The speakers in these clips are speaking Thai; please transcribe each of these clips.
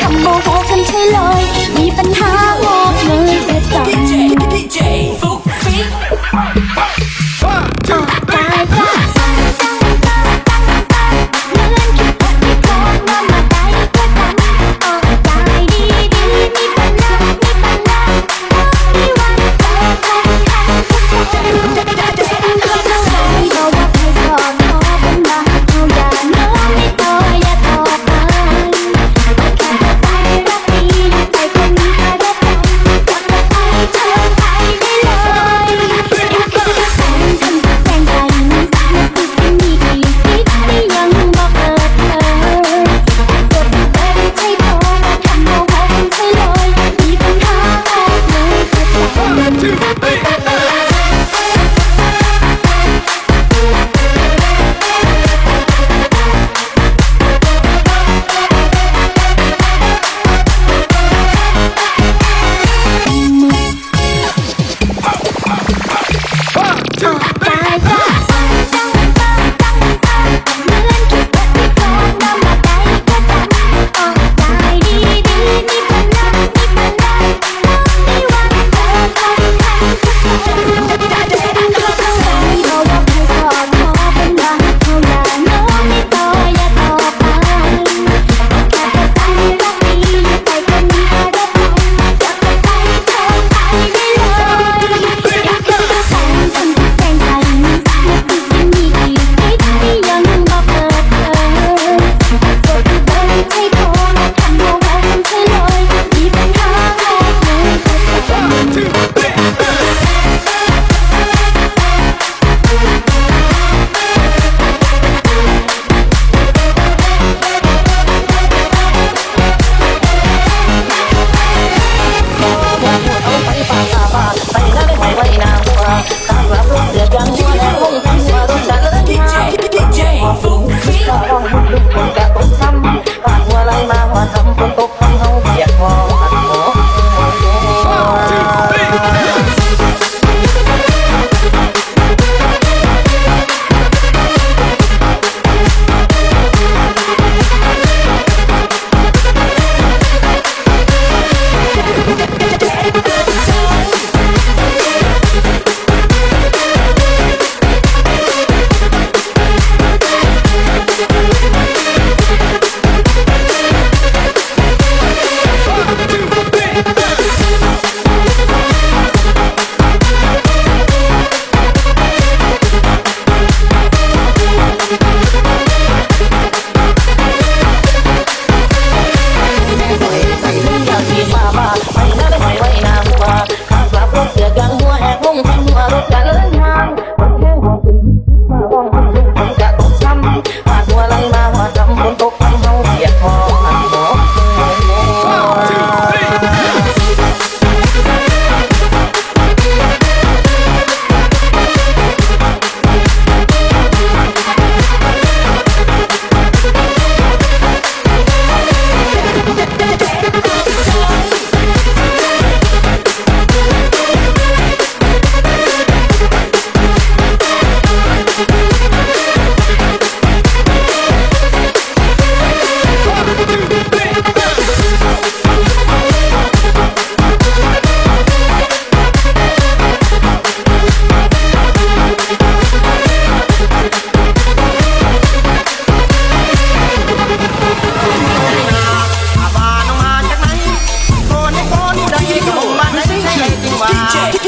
คำโมโหนใช่เลยมีปัญหา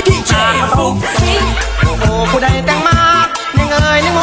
DJ ฟุกซิโอ้ผู้ใดแต่งมาหนึ่งเอ่ยหนึ่งโม